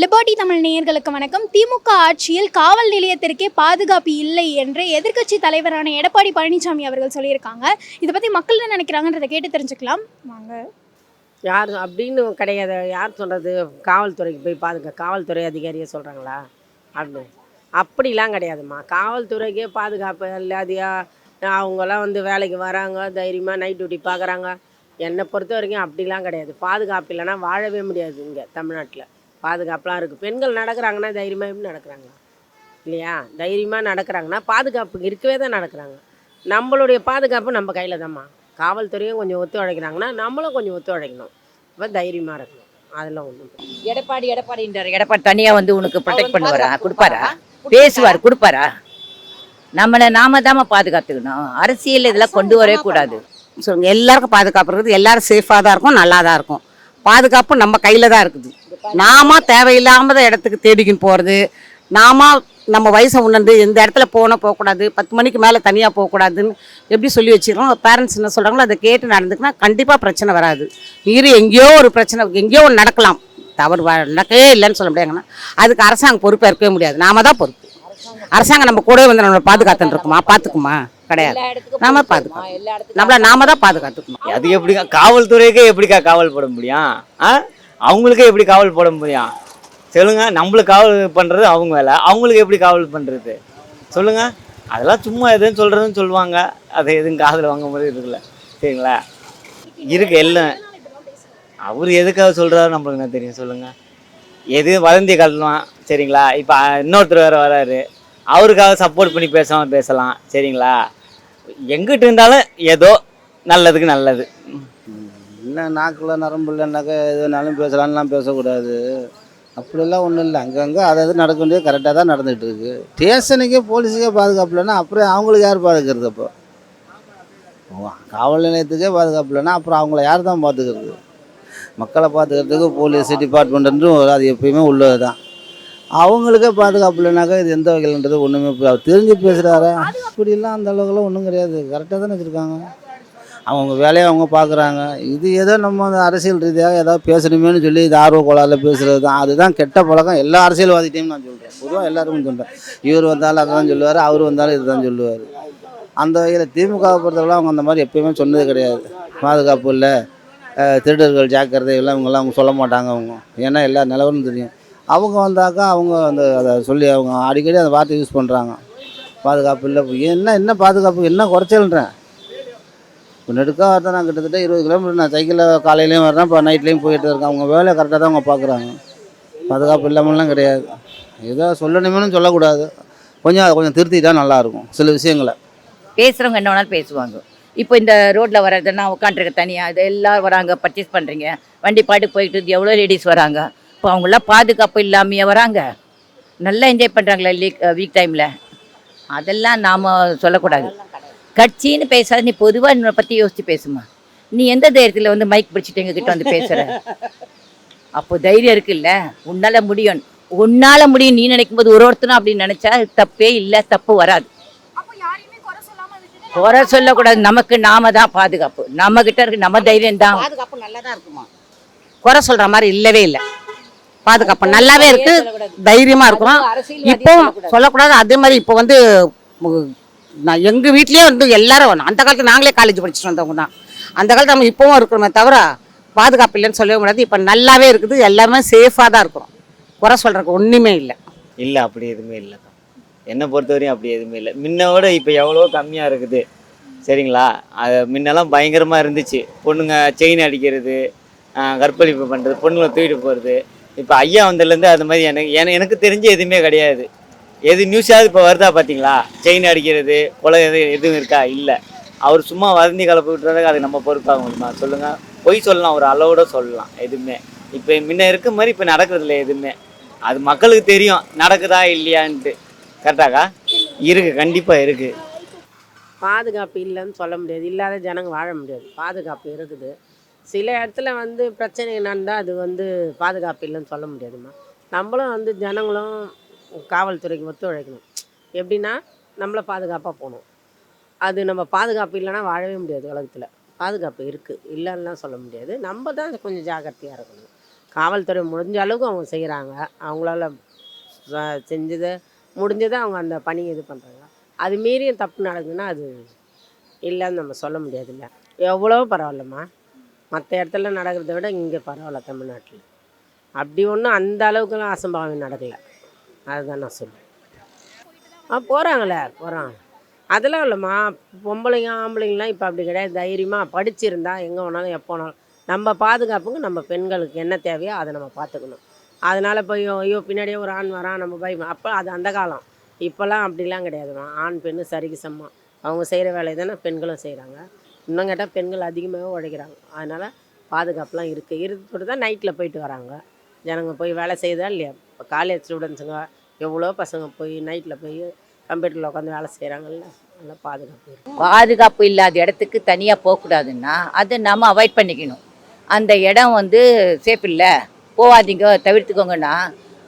Liberty Tamil நேயர்களுக்கு வணக்கம். திமுக ஆட்சியில் காவல் நிலையத்திற்கே பாதுகாப்பு இல்லை என்று எதிர்க்கட்சி தலைவரான எடப்பாடி பழனிசாமி அவர்கள் சொல்லியிருக்காங்க. இதை பற்றி மக்கள் என்ன நினைக்கிறாங்கன்றதை கேட்டு தெரிஞ்சுக்கலாம். வாங்க. யார் அப்படின்னு கிடையாது. யார் சொல்கிறது காவல்துறைக்கு போய் பாதுகா காவல்துறை அதிகாரியே சொல்கிறாங்களா அப்படின்னு. அப்படிலாம் கிடையாதும்மா. காவல்துறைக்கே பாதுகாப்பு இல்லாதியா? அவங்கெல்லாம் வந்து வேலைக்கு வராங்க தைரியமாக நைட் டியூட்டி பார்க்குறாங்க என்னை பொறுத்த வரைக்கும் அப்படிலாம் கிடையாது. பாதுகாப்பு இல்லைன்னா வாழவே முடியாது இங்கே தமிழ்நாட்டில். பாதுகாப்புலாம் இருக்குது பெண்கள் நடக்கிறாங்கன்னா தைரியமாக எப்படி நடக்கிறாங்க? இல்லையா? தைரியமாக நடக்கிறாங்கன்னா பாதுகாப்பு இருக்கவே தான் நடக்கிறாங்க. நம்மளுடைய பாதுகாப்பு நம்ம கையில் தான்மா காவல்துறையும் கொஞ்சம் ஒத்துழைக்கிறாங்கன்னா நம்மளும் கொஞ்சம் ஒத்துழைக்கணும் இப்போ தைரியமாக இருக்கணும். அதெல்லாம் ஒன்றும் எடப்பாடி எடப்பாடின்றார் எடப்பாடி தனியா வந்து உனக்கு ப்ரொடெக்ட் பண்ணுவாரா? கொடுப்பாரா? பேசுவார் கொடுப்பாரா? நம்மளை நாம தாம பாதுகாத்துக்கணும். அரசியல் இதெல்லாம் கொண்டு வரவே கூடாது. சொல்லுங்க எல்லாருக்கும் பாதுகாப்பு இருக்குது. எல்லாரும் சேஃபாக தான் இருக்கும் நல்லா தான் இருக்கும். பாதுகாப்பு நம்ம கையில் தான் இருக்குது. நாம தேவையில்லாம இடத்துக்கு தேடிக்கின்னு போகிறது நாம நம்ம வயசை உணர்ந்து எந்த இடத்துல போனால் போகக்கூடாது. பத்து மணிக்கு மேலே தனியாக போகக்கூடாதுன்னு எப்படி சொல்லி வச்சிருக்கோம்? பேரண்ட்ஸ் என்ன சொல்கிறாங்களோ அதை கேட்டு நடந்துக்குன்னா கண்டிப்பாக பிரச்சனை வராது. மீறி எங்கேயோ ஒரு பிரச்சனை எங்கேயோ ஒன்று நடக்கலாம். தவறு வ- நடக்கவே இல்லைன்னு சொல்ல முடியாதுங்கன்னா அதுக்கு அரசாங்கம் பொறுப்பேற்கவே இருக்கவே முடியாது. நாம தான் பொறுப்பு. அரசாங்கம் நம்ம கூடவே வந்து நம்மளை பாதுகாத்துன்னு இருக்குமா? பார்த்துக்குமா கிடையாது. நாம பாதுகாக்கணும் நம்மள நாம தான் பாதுகாத்துக்கணும். அது எப்படிக்கா காவல்துறைக்கே எப்படிக்கா காவல் போட முடியும்? ஆ? அவங்களுக்கே எப்படி காவல் போட முடியும்? சொல்லுங்கள் நம்மளுக்கு காவல் பண்ணுறது அவங்க வேலை. அவங்களுக்கு எப்படி காவல் பண்ணுறது சொல்லுங்கள் அதெல்லாம் சும்மா எதுவும் சொல்கிறதுன்னு சொல்லுவாங்க. அதை எதுவும் காதில் வாங்க மாதிரி இருக்குல்ல. சரிங்களா? இருக்கு எல்லாம். அவர் எதுக்காக சொல்கிறாரு நம்மளுக்கு என்ன தெரியும்? சொல்லுங்கள் எது வதந்தி கட்டலாம். சரிங்களா? இப்போ இன்னொருத்தர் வேறு வராரு. அவருக்காக சப்போர்ட் பண்ணி பேசாமல் பேசலாம். சரிங்களா? எங்கிட்ட இருந்தாலும் ஏதோ நல்லதுக்கு நல்லது. என்ன நாக்கில் நரம்பு இல்லைன்னாக்கா எது வேணாலும் பேசலாம்லாம் பேசக்கூடாது. அப்படிலாம் ஒன்றும் இல்லை. அங்கங்கே அதை அது நடக்க வேண்டியது கரெக்டாக தான் நடந்துகிட்டு இருக்கு. ஸ்டேஷனுக்கே போலீஸுக்கே பாதுகாப்பு இல்லைன்னா அப்புறம் அவங்களுக்கு யார் பாதுகாக்கிறது அப்போ? காவல் நிலையத்துக்கே பாதுகாப்பு இல்லைன்னா அப்புறம் அவங்கள யார் தான் பார்த்துக்கிறது மக்களை பார்த்துக்கிறதுக்கு போலீஸ் டிபார்ட்மெண்ட்டுன்றும் அது எப்பயுமே உள்ளது தான். அவங்களுக்கே பாதுகாப்பு இல்லைனாக்கா இது எந்த வகையிலன்றது ஒன்றுமே தெரிஞ்சு பேசுகிறாரா அப்படிலாம் அந்த அளவுக்குலாம் ஒன்றும் கிடையாது. கரெக்டாக தானே வச்சுருக்காங்க. அவங்க வேலையை அவங்க பார்க்குறாங்க. இது ஏதோ நம்ம அந்த அரசியல் ரீதியாக ஏதாவது பேசணுமேனு சொல்லி இது ஆர்வ கோளாறுல பேசுகிறது தான். அதுதான் கெட்ட பழக்கம். எல்லா அரசியல்வாதிகிட்டையும் நான் சொல்கிறேன் பொதுவாக எல்லாருக்கும் சொல்கிறேன் இவர் வந்தாலும் அதை சொல்லுவார் அவர் வந்தாலும் இதுதான் சொல்லுவார். அந்த வகையில் திமுகவை பொறுத்தவரை அவங்க அந்த மாதிரி எப்பயுமே சொன்னது கிடையாது. பாதுகாப்பு இல்லை திருடர்கள் ஜாக்கிரதை எல்லாம் இவங்கெல்லாம் அவங்க சொல்ல மாட்டாங்க அவங்க. ஏன்னா எல்லா நிலவரும் தெரியும். அவங்க வந்தாக்கா அவங்க அந்த அதை சொல்லி அவங்க அடிக்கடி அந்த வார்த்தை யூஸ் பண்ணுறாங்க பாதுகாப்பு இல்லை என்ன என்ன பாதுகாப்பு என்ன குறைச்சல்ன்றேன். இப்போ நெடுக்காக வரதான் நான் கிட்டத்தட்ட இருபது கிலோமீட்டர். நான் சைக்கிளில் காலையிலையும் வரேன் இப்போ நைட்லேயும் போயிட்டு இருக்கேன். அவங்க வேலை கரெக்டாக தான் அவங்க பார்க்குறாங்க. பாதுகாப்பு இல்லாமலாம் கிடையாது. ஏதோ சொல்லணுமேனு சொல்லக்கூடாது. கொஞ்சம் அதை கொஞ்சம் திருத்திட்டா நல்லாயிருக்கும் சில விஷயங்களை. பேசுகிறவங்க என்ன வேணாலும் பேசுவாங்க. இப்போ இந்த ரோட்டில் வர்றதுன்னா உட்காந்துருக்க தனியாக இது எல்லோரும் வராங்க பர்ச்சேஸ் பண்ணுறீங்க வண்டி பாட்டு போயிட்டு எவ்வளோ லேடிஸ் வராங்க? இப்போ அவங்களாம் பாதுகாப்பு இல்லாமையே வராங்க? நல்லா என்ஜாய் பண்ணுறாங்களா லீக் வீக் டைமில் அதெல்லாம் நாம் சொல்லக்கூடாது. கட்சின்னு பேசாத நீ பொதுவாக என்னை பற்றி யோசிச்சு பேசுமா. நீ எந்த தைரியத்தில் வந்து மைக் பிடிச்சிட்டு எங்ககிட்ட வந்து பேசுகிற அப்போ தைரியம் இருக்குல்ல? உன்னால முடியும். உன்னால முடியும். நீ நினைக்கும் போது ஒரு ஒருத்தனும் அப்படின்னு நினைச்சா தப்பே இல்லை தப்பு வராது. குறை சொல்லக்கூடாது. நமக்கு நாம தான் பாதுகாப்பு. நம்ம கிட்ட இருக்கு நம்ம தைரியம் தான். பாதுகாப்பு நல்லா தான் இருக்குமா? குறை சொல்ற மாதிரி இல்லவே இல்லை. பாதுகாப்பு நல்லாவே இருக்கு. தைரியமா இருக்கிறோம். இப்போ சொல்லக்கூடாது. அதே மாதிரி இப்போ வந்து நான் எங்கள் வீட்லேயே வந்து எல்லாரும் அந்த காலத்துல நாங்களே காலேஜ் படிச்சுட்டு வந்தவங்க தான். அந்த காலத்தில் நம்ம இப்போவும் இருக்கிறோமே தவிர பாதுகாப்பு இல்லைன்னு சொல்லவே முடியாது. இப்போ நல்லாவே இருக்குது. எல்லாமே சேஃபாக தான் இருக்கிறோம். குறை சொல்கிறக்கு ஒன்றுமே இல்லை. இல்லை அப்படி எதுவுமே இல்லை. என்னை பொறுத்தவரையும் அப்படி எதுவுமே இல்லை. முன்னோட இப்போ எவ்வளோ கம்மியாக இருக்குது. சரிங்களா? அது முன்னெல்லாம் பயங்கரமாக இருந்துச்சு. பொண்ணுங்க செயின் அடிக்கிறது கற்பழிப்பு பண்ணுறது பொண்ணுங்களை தூக்கிட்டு போகிறது இப்போ ஐயா வந்ததுலேருந்து அது மாதிரி எனக்கு எனக்கு தெரிஞ்ச எதுவுமே கிடையாது. எது நியூஸாவது இப்போ வருதா பார்த்தீங்களா செயின் அடிக்கிறது கொலை எது எதுவும் இருக்கா? இல்லை. அவர் சும்மா வதந்தி கலப்பு அது நம்ம பொறுப்பாக முடியுமா? சொல்லுங்கள் பொய் சொல்லலாம் ஒரு அளவோட சொல்லலாம் எதுவுமே. இப்போ முன்ன இருக்க மாதிரி இப்போ நடக்கிறதில்ல எதுவுமே. அது மக்களுக்கு தெரியும் நடக்குதா இல்லையான்ட்டு. கரெக்டாக்கா இருக்குது கண்டிப்பாக இருக்குது பாதுகாப்பு இல்லைன்னு சொல்ல முடியாது. இல்லாத ஜனங்க வாழ முடியாது. பாதுகாப்பு இருக்குது. சில இடத்துல வந்து பிரச்சனை நடந்தால் அது வந்து பாதுகாப்பு இல்லைன்னு சொல்ல முடியாதுமா நம்மளும் வந்து ஜனங்களும் காவல்துறைக்கு ஒத்துழைக்கணும். எப்படின்னா நம்மளை பாதுகாப்பாக போகணும். அது நம்ம பாதுகாப்பு இல்லைன்னா வாழவே முடியாது உலகத்தில். பாதுகாப்பு இருக்குது இல்லைன்னுலாம் சொல்ல முடியாது. நம்ம தான் கொஞ்சம் ஜாக்கிரதையாக இருக்கணும். காவல்துறை முடிஞ்ச அளவுக்கு அவங்க செய்கிறாங்க அவங்களால செஞ்சதை முடிஞ்சதை அவங்க அந்த பணியை இது பண்ணுறாங்க அது மீறியும் தப்பு நடக்குதுன்னா அது இல்லைன்னு நம்ம சொல்ல முடியாதுல்ல. எவ்வளோ பரவாயில்லம்மா. மற்ற இடத்துல நடக்கிறத விட இங்கே பரவாயில்ல தமிழ்நாட்டில். அப்படி ஒன்றும் அந்த அளவுக்குலாம் அசம்பாவம் நடக்கலை. அதுதான் நான் சொல்லுவேன் ஆ போகிறாங்களே போகிறாங்க அதெல்லாம் இல்லைம்மா பொம்பளைங்க ஆம்பளைங்களாம் இப்போ அப்படி கிடையாது. தைரியமாக படிச்சிருந்தா எங்கே வேணாலும் எப்போ வேணாலும். நம்ம பாதுகாப்புக்கு நம்ம பெண்களுக்கு என்ன தேவையோ அதை நம்ம பார்த்துக்கணும். அதனால் போய் ஐயோ பின்னாடியே ஒரு ஆண் வரான் நம்ம பயம் அப்போ அது அந்த காலம். இப்போல்லாம் அப்படிலாம் கிடையாதுமா. ஆண் பெண்ணு சரிக்கு சமம். அவங்க செய்கிற வேலையை தானே பெண்களும் செய்கிறாங்க இன்னும் கேட்டால் பெண்கள் அதிகமாகவே உழைக்கிறாங்க. அதனால் பாதுகாப்புலாம் இருக்குது இருந்துட்டு தான் நைட்டில் போயிட்டு வராங்க. ஜனங்க போய் வேலை செய்தா இல்லையா? இப்போ காலேஜ் ஸ்டூடெண்ட்ஸுங்க எவ்வளோ பசங்க போய் நைட்டில் போய் கம்ப்யூட்டரில் உட்காந்து வேலை செய்கிறாங்கல்ல நல்லா பாதுகாப்பு இருக்கும் பாதுகாப்பு இல்லாத இடத்துக்கு தனியாக போகக்கூடாதுன்னா அதை நாம் அவாய்ட் பண்ணிக்கணும். அந்த இடம் வந்து சேஃப் இல்லை. போகாதீங்க தவிர்த்துக்கோங்கன்னா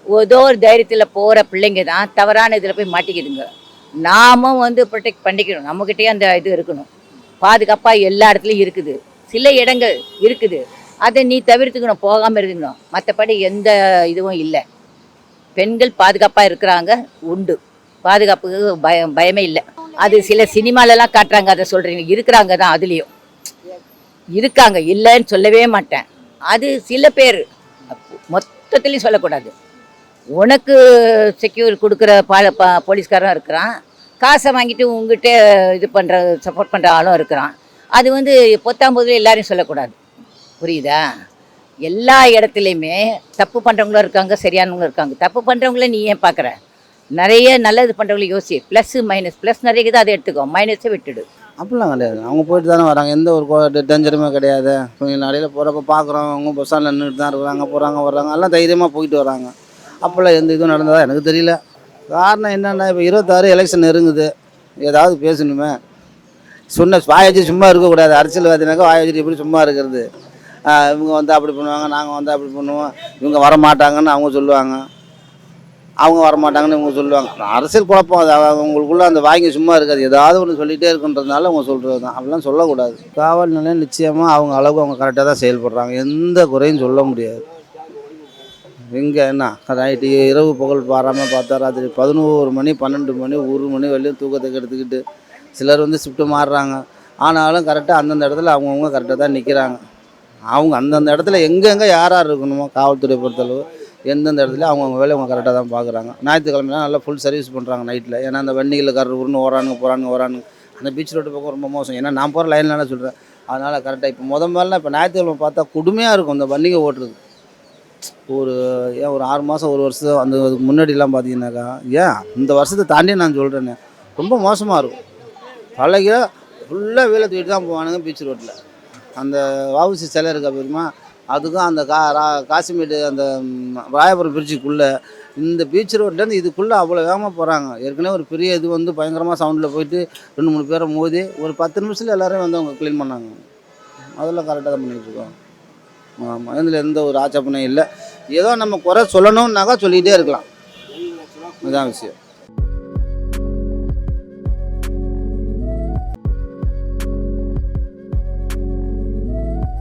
ஏதோ ஒரு தைரியத்தில் போகிற பிள்ளைங்க தான் தவறான இதில் போய் மாட்டிக்கிதுங்க. நாமும் வந்து ப்ரொடெக்ட் பண்ணிக்கணும். நம்மக்கிட்டே அந்த இது இருக்கணும். பாதுகாப்பாக எல்லா இடத்துலையும் இருக்குது. சில இடங்கள் இருக்குது. அதை நீ தவிர்த்துக்கணும். போகாமல் இருக்கணும் மற்றபடி எந்த இதுவும் இல்லை. பெண்கள் பாதுகாப்பாக இருக்கிறாங்க உண்டு. பாதுகாப்புக்கு பயம் பயமே இல்லை. அது சில சினிமாலலாம் காட்டுறாங்க அதை சொல்கிறீங்க இருக்கிறாங்க தான் அதுலேயும். இருக்காங்க இல்லைன்னு சொல்லவே மாட்டேன். அது சில பேர் மொத்தத்துலேயும் சொல்லக்கூடாது. உனக்கு செக்யூர் கொடுக்குற பா பா- போலீஸ்காரன் இருக்கிறான். காசை வாங்கிட்டு உங்ககிட்ட இது பண்ணுற சப்போர்ட் பண்ணுற ஆளும் இருக்கிறான். அது வந்து பொத்தாம்பதுல எல்லாரையும் சொல்லக்கூடாது. புரியுதா? எல்லா இடத்துலையுமே தப்பு பண்ணுறவங்களும் இருக்காங்க சரியானவங்களும் இருக்காங்க. தப்பு பண்ணுறவங்கள நீ ஏன் பார்க்குற நிறைய நல்லது பண்ணுறவங்களும் யோசி. ப்ளஸ்ஸு மைனஸ் ப்ளஸ் நிறைய இருக்குது அதை எடுத்துக்கோ. மைனஸை விட்டுடு. அப்படிலாம் கிடையாது. அவங்க போயிட்டு தானே வராங்க. எந்த ஒரு டேஞ்சருமே கிடையாது. கொஞ்சம் நடையில் போகிறப்ப பார்க்குறோம் அவங்க பஸ் ஸ்டாண்டில் நின்றுட்டு தான் இருக்கிறாங்க போகிறாங்க வர்றாங்க. எல்லாம் தைரியமாக போயிட்டு வராங்க. அப்போல்லாம் எந்த இதுவும் நடந்ததா எனக்கு தெரியல. காரணம் என்னென்னா இப்போ இருபத்தாறு எலெக்ஷன் நெருங்குது. ஏதாவது பேசணுமே. சொன்ன வாயச்சு சும்மா இருக்கக்கூடாது. அரசியல்வாதினாக்கா வாய வச்சுட்டு எப்படி சும்மா இருக்கிறது. இவங்க வந்து அப்படி பண்ணுவாங்க நாங்கள் வந்து அப்படி பண்ணுவோம். இவங்க வர மாட்டாங்கன்னு அவங்க சொல்லுவாங்க. அவங்க வர மாட்டாங்கன்னு இவங்க சொல்லுவாங்க. அரசியல் குழப்பம் அது. அவ- அந்த வாங்கி சும்மா இருக்காது. ஏதாவது ஒன்று சொல்லிகிட்டே இருக்குன்றதுனால அவங்க சொல்கிறது தான். அப்படிலாம் சொல்லக்கூடாது. காவல் நிலையம் நிச்சயமாக அவங்க அளவுக்கு அவங்க கரெக்டாக தான் செயல்படுறாங்க. எந்த குறையும் சொல்ல முடியாது. இங்கே என்ன? நைட்டு இரவு புகழ் பாராமல் பார்த்தா ராத்திரி பதினோரு மணி பன்னெண்டு மணி ஒரு மணி வரையும் தூக்கத்தை கெடுத்துக்கிட்டு சிலர் வந்து ஷிஃப்ட்டு மாறுறாங்க. ஆனாலும் கரெக்டாக அந்தந்த இடத்துல அவங்கவுங்க கரெக்டாக தான் நிற்கிறாங்க அவங்க அந்தந்த இடத்துல எங்கெங்கே யார் யார் இருக்கணுமோ காவல்துறை பொறுத்தளவு எந்தெந்த இடத்துல அவங்கவுங்க வேலையை அவங்க கரெக்டாக தான் பார்க்குறாங்க. ஞாயிற்றுக்கிழமைலாம் நல்லா ஃபுல் சர்வீஸ் பண்ணுறாங்க நைட்டில் ஏன்னா அந்த வண்டிகளில் கார் உருன்னு ஓரானுங்க போகிறானுங்க ஓரானுங்க. அந்த பீச் ரோட்டு பக்கம் ரொம்ப மோசம். ஏன்னா நான் போகிற லைன்ல சொல்கிறேன் அதனால் கரெக்டாக இப்போ முத மாதிரிலாம் இப்போ ஞாயிற்றுக்கிழமை பார்த்தா கொடுமையாக இருக்கும் அந்த வண்டிங்க ஓட்டுறது. ஒரு ஏன் ஒரு ஆறு மாதம் ஒரு வருஷம் அந்த அதுக்கு முன்னாடிலாம் பார்த்தீங்கன்னாக்கா ஏன் இந்த வருஷத்தை தாண்டி நான் சொல்கிறேனே ரொம்ப மோசமாக இருக்கும். பழகிய ஃபுல்லாக வேலை தூக்கிட்டு தான் போவானுங்க பீச் ரோட்டில் அந்த வவுசி சிலை இருக்கா பெருமா அதுக்கும் அந்த கா ரா காசிமேடு அந்த ராயபுரம் பிரிட்ஜுக்குள்ளே இந்த பீச் ரோட்லேருந்து இதுக்குள்ளே அவ்வளோ வேகமாக போகிறாங்க ஏற்கனவே ஒரு பெரிய இது வந்து பயங்கரமாக சவுண்டில் போயிட்டு ரெண்டு மூணு பேரை மோதி ஒரு பத்து நிமிஷத்தில் எல்லோரும் வந்து அவங்க க்ளீன் பண்ணாங்க. அதெல்லாம் கரெக்டாக தான் பண்ணிகிட்டு இருக்கோம். ஆமாம் இதில் எந்த ஒரு ஆட்சேபனையும் இல்லை. ஏதோ நம்ம குறை சொல்லணும்னாக்கா சொல்லிகிட்டே இருக்கலாம். இதுதான் விஷயம்.